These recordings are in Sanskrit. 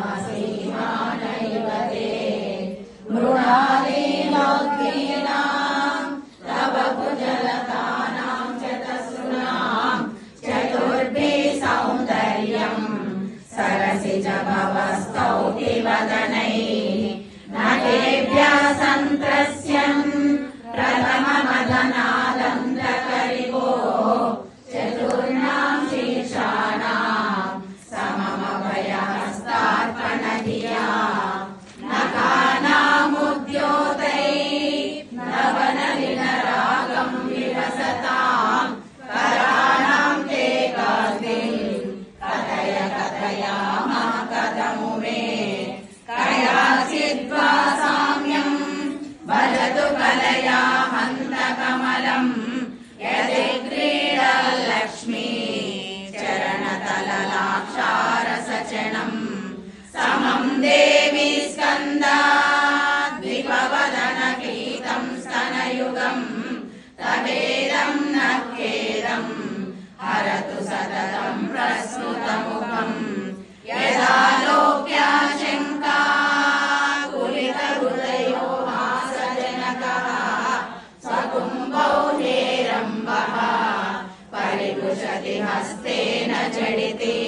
नमसीमानैवते मृणाले लौक्रीणाम् तव कुजलतानाम् च तसृणाम् चतुर्भे सौन्दर्यम् सरसि च भवस्तौ न तेभ्यः सन्त्रस्य कथयाम कथमु मे हस्तेन जडिति।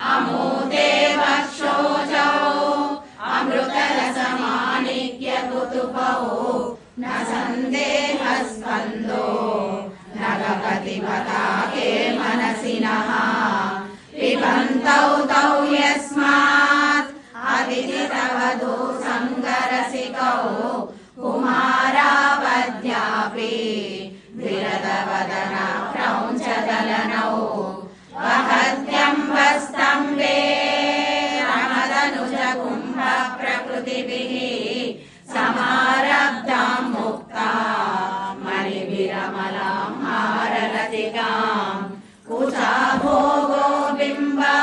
अमूते वक्षोजौ अमृतरसमाणिक्यकुतुपौ न सन्देहस्पन्दो न गपति पताके मनसि नः पिबन्तौ तौ यस्मात्। अतिथितवधू सङ्गरसिकौ। कुमारावद्यापि क्रौञ्चदलनौ वहत्यम्बस्तम्बे रमदनुज कुम्भ प्रकृतिभिः समारब्धाम् मुक्ता मणिभिरमलाम् हारलतिकाम् कुचा भोगो बिम्बा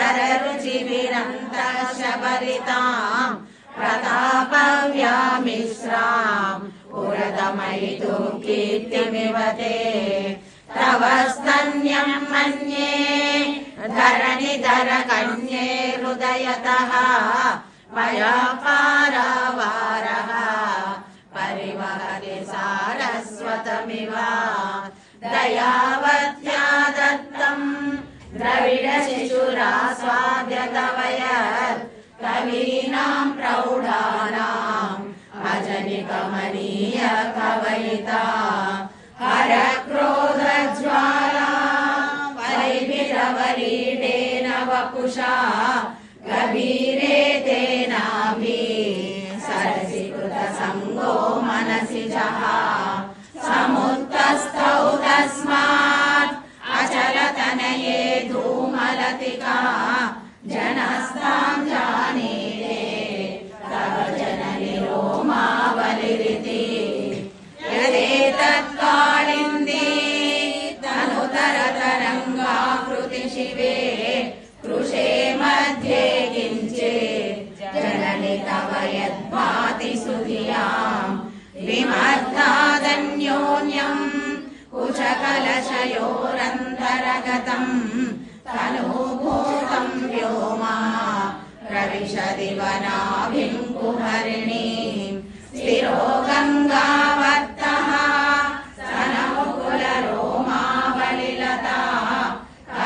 धररुचिभिरन्तः शबरिताम् प्रतापव्यामिश्राम् पुरदमयितुम् कीर्तिमिव ते तव स्तन्यम् मन्ये धरणिधर कन्ये हृदयतः मया पारावारः परिवहति सारस्वतमिव। दयावत्या दत्तम् द्रविडशिशुरास्वाद्यतवयत् कवीनाम् प्रौढानाम् अजनिकमनीय कवयिता हर क्रोधज्वाला वैभिरवरीडेन वपुषा गभीरे तेनाभि सरसि कृतसङ्गो मनसि जः समुत्तस्थौ तस्मात् अचलतनये धूमलतिका जनस्ताम् जानीते तव जननि रोमावलिरिति कुशकलशयोरन्तरगतम् तनुभूतम् व्योमा प्रविशदि वनाभिम् कुहरिणीम् स्थिरो गङ्गावर्त